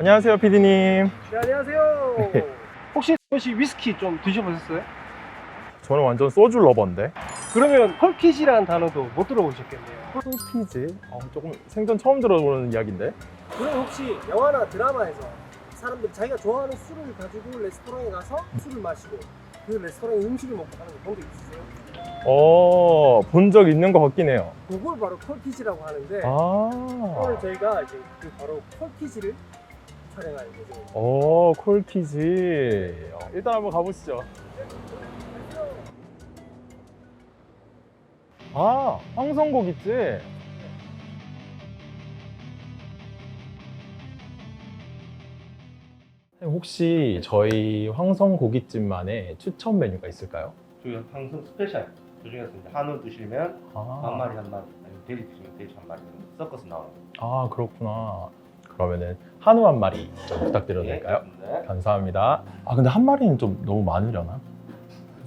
안녕하세요, PD님. 네, 안녕하세요. 혹시 혹시 위스키 좀 드셔보셨어요? 저는 완전 소주 러버인데. 그러면 펄킷이라는 단어도 못 들어보셨겠네요. 콜피즈? 어, 조금 생전 처음 들어보는 이야기인데. 그럼 혹시 영화나 드라마에서 사람들이 자기가 좋아하는 술을 가지고 레스토랑에 가서 술을 마시고 그 레스토랑에 음식을 먹고 하는 거 본 적 있으세요? 어, 본 적 있는 것 같긴 해요. 그걸 바로 펄킷이라고 하는데 아. 오늘 저희가 이제 그 바로 펄킷을 촬영할 예정입니다. 어, 콜키즈. 어, 일단 한번 가보시죠. 아, 황성고깃집. 혹시 저희 황성 고깃집만의 추천 메뉴가 있을까요? 저희 방송 스페셜 이제 한우 드시면 아, 한 마리 한 마리 아니면 돼지 드시면 돼지 한 마리 섞어서 나와요. 아 그렇구나. 그러면은 한우 한 마리 좀 부탁드려도 될까요? 네. 감사합니다. 아 근데 한 마리는 좀 너무 많으려나?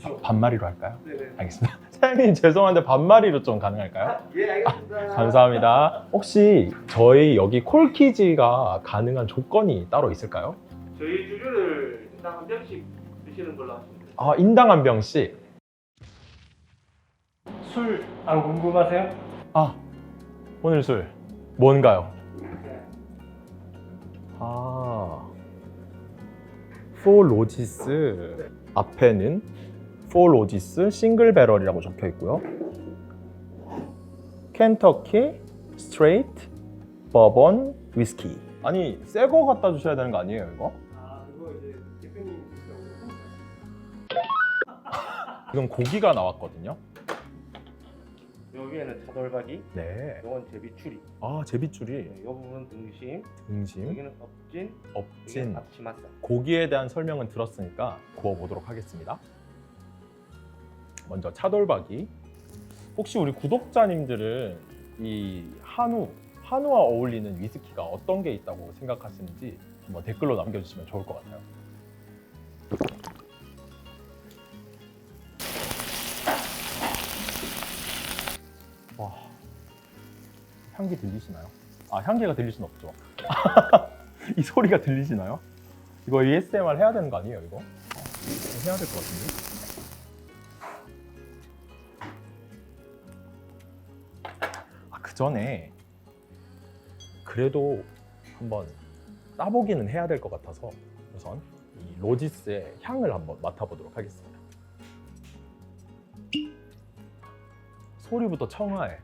아, 반 마리로 할까요? 네네. 알겠습니다. 사장님 죄송한데 반 마리로 좀 가능할까요? 예, 알겠습니다. 감사합니다. 혹시 저희 여기 콜키지가 가능한 조건이 따로 있을까요? 저희 주류를 일단 한 병씩 드시는 걸로 하시면 돼요. 아 인당 한 병씩. 술 안 궁금하세요? 아 오늘 술 뭔가요? 포로지스 앞에는 포로지스 싱글 배럴이라고 적혀 있고요. 켄터키 스트레이트 버번 위스키. 아니 새 거 갖다 주셔야 되는 거 아니에요 이거? 아, 그거 이제 대표님. 이건 고기가 나왔거든요. 여기에는 차돌박이, 네. 요건 제비추리, 아 제비줄이 네, 요 부분 등심, 등심, 여기는 업진, 업진. 여기는 앞치맛살. 고기에 대한 설명은 들었으니까 구워보도록 하겠습니다. 먼저 차돌박이. 혹시 우리 구독자님들은 이 한우, 한우와 어울리는 위스키가 어떤 게 있다고 생각하시는지 한번 댓글로 남겨주시면 좋을 것 같아요. 향기 들리시나요? 아, 향기가 들릴 순 없죠. 이 소리가 들리시나요? 이거 ASMR 해야 되는 거 아니에요, 이거? 어, 이거 해야 될 것 같은데? 아, 그 전에 그래도 한번 따보기는 해야 될 것 같아서 우선 이 로지스의 향을 한번 맡아보도록 하겠습니다. 소리부터 청아해.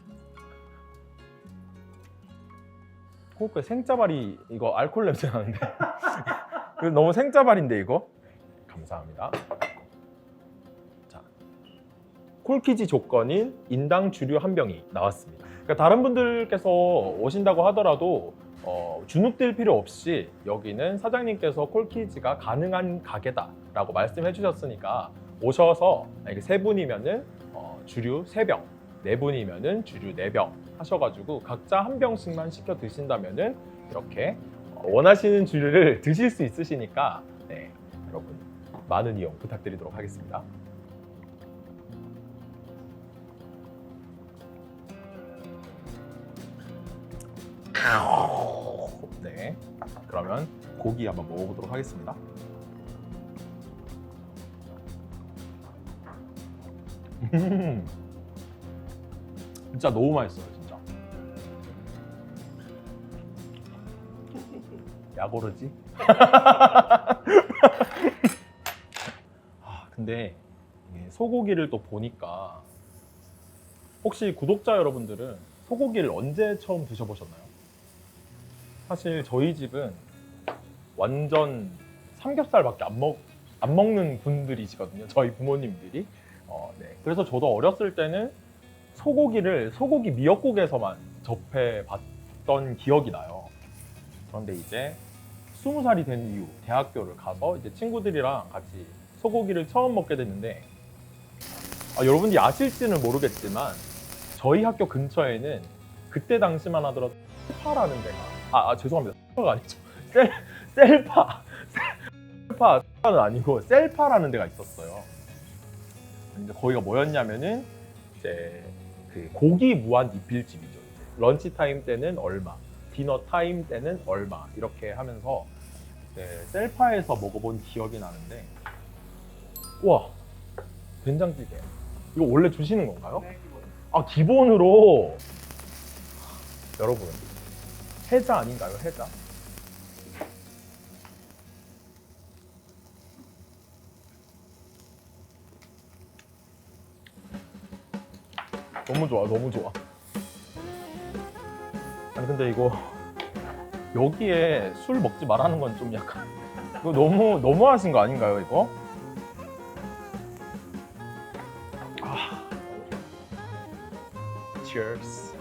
코코의 생짜발이 이거 알콜 냄새 나는데. 너무 생짜발인데 이거? 감사합니다. 자 콜키지 조건인 인당 주류 한 병이 나왔습니다. 그러니까 다른 분들께서 오신다고 하더라도 어, 주눅들 필요 없이 여기는 사장님께서 콜키지가 가능한 가게다 라고 말씀해 주셨으니까 오셔서 이게 세 분이면은 어, 주류 세 병, 네 분이면은 주류 네병 하셔가지고 각자 한 병씩만 시켜 드신다면은 이렇게 어, 원하시는 주류를 드실 수 있으시니까 네, 여러분 많은 이용 부탁드리도록 하겠습니다. 네, 그러면 고기 한번 먹어보도록 하겠습니다. 음. 진짜 너무 맛있어요, 야고르지? 아, 근데 소고기를 또 보니까 혹시 구독자 여러분들은 소고기를 언제 처음 드셔보셨나요? 사실 저희 집은 완전 삼겹살밖에 안, 먹, 안 먹는 분들이시거든요. 저희 부모님들이. 어, 네. 그래서 저도 어렸을 때는 소고기를 소고기 미역국에서만 접해 봤던 기억이 나요. 그런데 이제 스무 살이 된 이후 대학교를 가서 이제 친구들이랑 같이 소고기를 처음 먹게 됐는데 아, 여러분들이 아실지는 모르겠지만 저희 학교 근처에는 그때 당시만 하더라도 셀파라는 데가 아, 아 죄송합니다 셀파가 아니죠 셀 셀파 셀파는 아니고 셀파라는 데가 있었어요. 근데 거기가 뭐였냐면은 이제 그 고기 무한 리필집이죠. 이제 런치 타임 때는 얼마, 디너 타임 때는 얼마 이렇게 하면서 네, 셀파에서 먹어본 기억이 나는데 와 된장찌개 이거 원래 주시는 건가요? 네. 아 기본으로 여러분 해자 아닌가요 해자? 너무 좋아 너무 좋아 근데 이거 여기에 술 먹지 말라는 건 좀 약간 이거 너무 너무 하신 거 아닌가요 이거? 아 Cheers.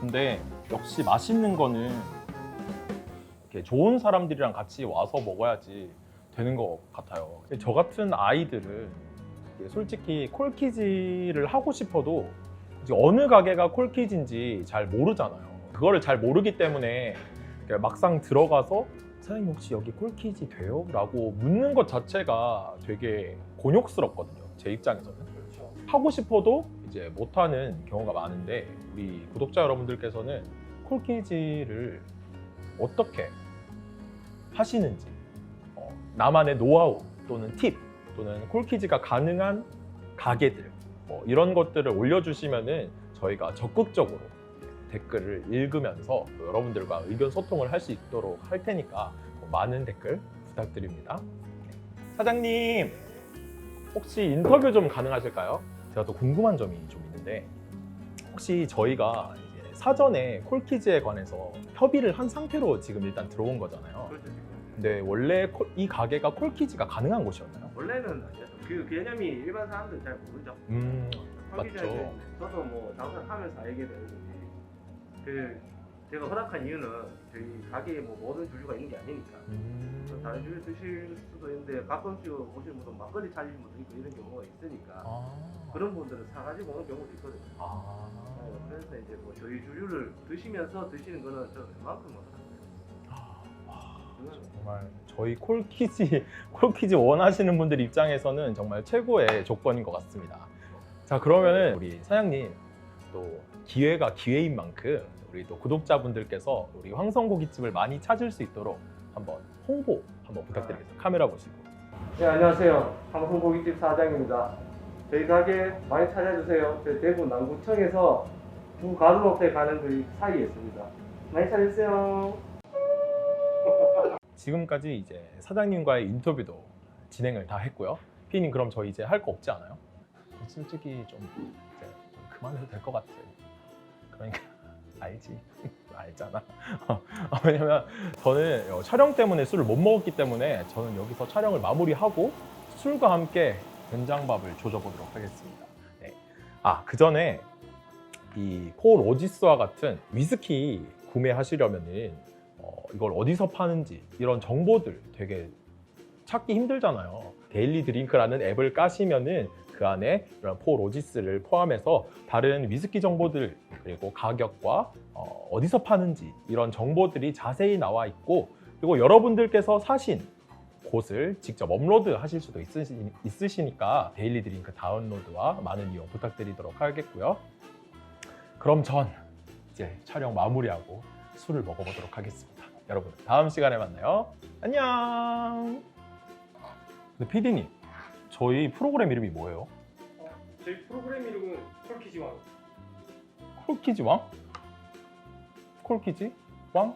근데 역시 맛있는 거는 이렇게 좋은 사람들이랑 같이 와서 먹어야지 되는 것 같아요. 저 같은 아이들은 솔직히 콜키지를 하고 싶어도 어느 가게가 콜키지인지 잘 모르잖아요. 그거를 잘 모르기 때문에 막상 들어가서 사장님 혹시 여기 콜키지 돼요? 라고 묻는 것 자체가 되게 곤욕스럽거든요. 제 입장에서는. 그렇죠. 하고 싶어도 이제 못하는 경우가 많은데 우리 구독자 여러분들께서는 콜키지를 어떻게 하시는지 어, 나만의 노하우 또는 팁 또는 콜키지가 가능한 가게들 뭐 이런 것들을 올려주시면은 저희가 적극적으로 댓글을 읽으면서 또 여러분들과 의견 소통을 할 수 있도록 할 테니까 뭐 많은 댓글 부탁드립니다. 네. 사장님 혹시 인터뷰 좀 가능하실까요? 제가 또 궁금한 점이 좀 있는데 혹시 저희가 사전에 콜키즈에 관해서 협의를 한 상태로 지금 일단 들어온 거잖아요. 근데 원래 콜- 이 가게가 콜키즈가 가능한 곳이었나요? 원래는. 그 개념이 일반 사람들은 잘 모르죠. 음, 맞죠. 전에 저도 뭐 장사를 하면서 알게 되는 거지. 그 제가 허락한 이유는 저희 가게에 뭐 모든 주류가 있는 게 아니니까. 그래서 다른 음. 주류 드실 수도 있는데 가끔씩 오시는 분은 막걸리 찾으신 분도 있고 이런 경우가 있으니까 아, 그런 분들은 사가지고 오는 경우도 있거든요. 아, 어, 그래서 이제 뭐 저희 주류를 드시면서 드시는 거는 저 웬만큼 거예요. 정말 저희 콜키지 콜키지 원하시는 분들 입장에서는 정말 최고의 조건인 것 같습니다. 자 그러면은 우리 사장님 또 기회가 기회인 만큼 우리 또 구독자분들께서 우리 황성고깃집을 많이 찾을 수 있도록 한번 홍보 한번 부탁드리겠습니다. 카메라 보시고. 네 안녕하세요. 방송고깃집 사장입니다. 저희 가게 많이 찾아주세요. 저희 대구 남구청에서 두 가슴업체 가는 그 사이에 있습니다. 많이 찾아주세요. 지금까지 이제 사장님과의 인터뷰도 진행을 다 했고요. 피디님 그럼 저희 이제 할 거 없지 않아요? 솔직히 좀 이제 좀 그만해도 될 것 같아. 그러니까 알지, 알잖아. 어, 왜냐면 저는 어, 촬영 때문에 술을 못 먹었기 때문에 저는 여기서 촬영을 마무리하고 술과 함께 된장밥을 조져보도록 하겠습니다. 네. 아그 전에 이폴 오지스와 같은 위스키 구매하시려면은 어, 이걸 어디서 파는지 이런 정보들 되게 찾기 힘들잖아요. 데일리 드링크라는 앱을 까시면은 그 안에 이런 포 로지스를 포함해서 다른 위스키 정보들 그리고 가격과 어, 어디서 파는지 이런 정보들이 자세히 나와 있고 그리고 여러분들께서 사신 곳을 직접 업로드 하실 수도 있으시, 있으시니까 데일리 드링크 다운로드와 많은 이용 부탁드리도록 하겠고요. 그럼 전 이제 촬영 마무리하고 술을 먹어보도록 하겠습니다. 여러분 다음 시간에 만나요. 안녕. 근데 PD님 저희 프로그램 이름이 뭐예요? 저희 프로그램 이름은 콜키지왕. 콜키지 왕? 콜키지 왕?